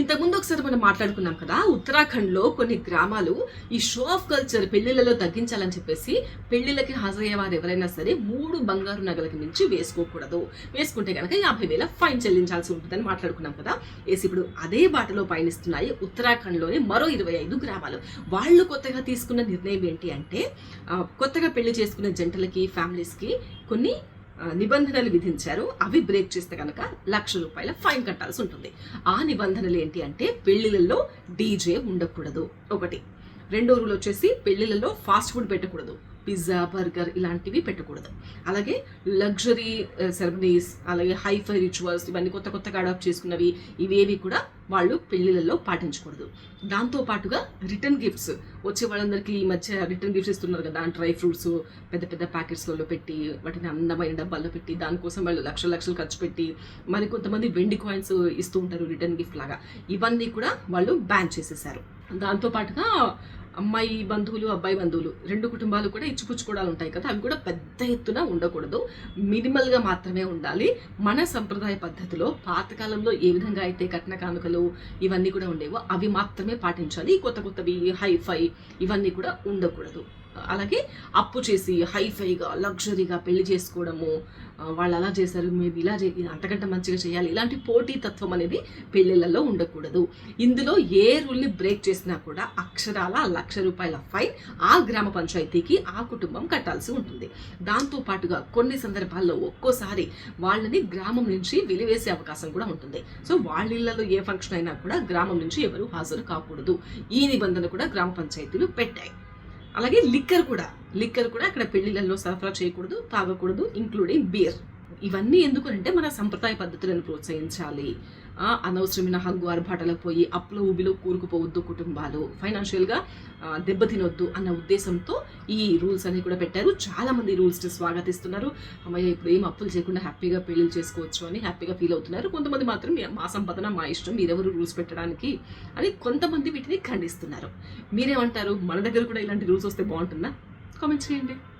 ఇంతకుముందు ఒకసారి మనం మాట్లాడుకున్నాం కదా ఉత్తరాఖండ్లో కొన్ని గ్రామాలు ఈ షో ఆఫ్ కల్చర్ పెళ్ళిళ్ళలో తగ్గించాలని చెప్పేసి పెళ్ళిళ్ళకి హాజరయ్యే వారు ఎవరైనా సరే మూడు బంగారు నగలకి మించి వేసుకోకూడదు. వేసుకుంటే కనుక యాభై వేల ఫైన్ చెల్లించాల్సి ఉంటుందని మాట్లాడుకున్నాం కదా. ఏసి ఇప్పుడు అదే బాటలో పయనిస్తున్నాయి ఉత్తరాఖండ్లోని మరో ఇరవై ఐదు గ్రామాలు. వాళ్ళు కొత్తగా తీసుకున్న నిర్ణయం ఏంటి అంటే కొత్తగా పెళ్ళి చేసుకునే జంటలకి ఫ్యామిలీస్కి కొన్ని నిబంధనలు విధించారు. అవి బ్రేక్ చేస్తే కనుక లక్ష రూపాయల ఫైన్ కట్టాల్సి ఉంటుంది. ఆ నిబంధనలు ఏంటి అంటే పెళ్ళిళ్ళల్లో డీజే ఉండకూడదు. ఒకటి. రెండో రూల్ వచ్చేసి పెళ్ళిళ్ళలో ఫాస్ట్ ఫుడ్ పెట్టకూడదు. పిజ్జా బర్గర్ ఇలాంటివి పెట్టకూడదు. అలాగే లగ్జరీ సెరమనీస్ అలాగే హైఫై రిచువల్స్ ఇవన్నీ కొత్త కొత్తగా అడాప్ట్ చేసుకున్నవి ఇవేవి కూడా వాళ్ళు పెళ్ళిళ్ళల్లో పాటించకూడదు. దాంతో పాటుగా రిటర్న్ గిఫ్ట్స్. వచ్చే వాళ్ళందరికీ ఈ మధ్య రిటర్న్ గిఫ్ట్స్ ఇస్తున్నారు కదా డ్రై ఫ్రూట్స్ పెద్ద పెద్ద ప్యాకెట్స్లలో పెట్టి వాటిని అందమైన డబ్బాల్లో పెట్టి దానికోసం వాళ్ళు లక్షల లక్షలు ఖర్చు పెట్టి మరి కొంతమంది వెండి కాయిన్స్ ఇస్తూ ఉంటారు రిటర్న్ గిఫ్ట్ లాగా. ఇవన్నీ కూడా వాళ్ళు బ్యాన్ చేసేసారు. దాంతో పాటుగా అమ్మాయి బంధువులు అబ్బాయి బంధువులు రెండు కుటుంబాలు కూడా ఇచ్చిపుచ్చుకోవడాలు ఉంటాయి కదా. అవి కూడా పెద్ద ఎత్తున ఉండకూడదు. మినిమల్గా మాత్రమే ఉండాలి. మన సంప్రదాయ పద్ధతిలో పాతకాలంలో ఏ విధంగా అయితే కట్న కానుకలు ఇవన్నీ కూడా ఉండేవో అవి మాత్రమే పాటించాలి. కొత్త కొత్తవి హైఫై ఇవన్నీ కూడా ఉండకూడదు. అలాగే అప్పు చేసి హైఫైగా లగ్జరీగా పెళ్ళి చేసుకోవడము వాళ్ళు అలా చేశారు మేము ఇలా చే అంతకంటే మంచిగా చేయాలి. ఇలాంటి పోటీ తత్వం అనేది పెళ్ళిళ్ళలో ఉండకూడదు. ఇందులో ఏ రూల్ని బ్రేక్ చేసినా కూడా అక్షరాల లక్ష రూపాయల ఫైన్ ఆ గ్రామ పంచాయతీకి ఆ కుటుంబం కట్టాల్సి ఉంటుంది. దాంతో పాటుగా కొన్ని సందర్భాల్లో ఒక్కోసారి వాళ్ళని గ్రామం నుంచి వెలివేసే అవకాశం కూడా ఉంటుంది. సో వాళ్ళ ఇళ్ళలో ఏ ఫంక్షన్ అయినా కూడా గ్రామం నుంచి ఎవరు హాజరు కాకూడదు. ఈ నిబంధన కూడా గ్రామ పంచాయతీలు పెట్టాయి. అలాగే లిక్కర్ కూడా. లిక్కర్ కూడా అక్కడ పెళ్ళిళ్ళల్లో సరఫరా చేయకూడదు తాగకూడదు ఇంక్లూడింగ్ బీర్ ఇవన్నీ ఎందుకు అంటే మన సంప్రదాయ పద్ధతులను ప్రోత్సహించాలి. అనవసరమైన హగ్గు ఆర్భాటలకు పోయి అప్పుల ఊబిలో కూరుకుపోవద్దు కుటుంబాలు. ఫైనాన్షియల్గా దెబ్బతినొద్దు అన్న ఉద్దేశంతో ఈ రూల్స్ అనేవి కూడా పెట్టారు. చాలామంది రూల్స్ని రూల్స్ స్వాగతిస్తున్నారు. అమ్మయ్య ఇప్పుడు ఏం అప్పులు చేయకుండా హ్యాపీగా పెళ్ళి చేసుకోవచ్చు అని హ్యాపీగా ఫీల్ అవుతున్నారు. కొంతమంది మాత్రం మా సంపాదన మా ఇష్టం మీరెవరు రూల్స్ పెట్టడానికి అని కొంతమంది వీటిని ఖండిస్తున్నారు. మీరేమంటారు? మన దగ్గర కూడా ఇలాంటి రూల్స్ వస్తే బాగుంటుందా? కామెంట్ చేయండి.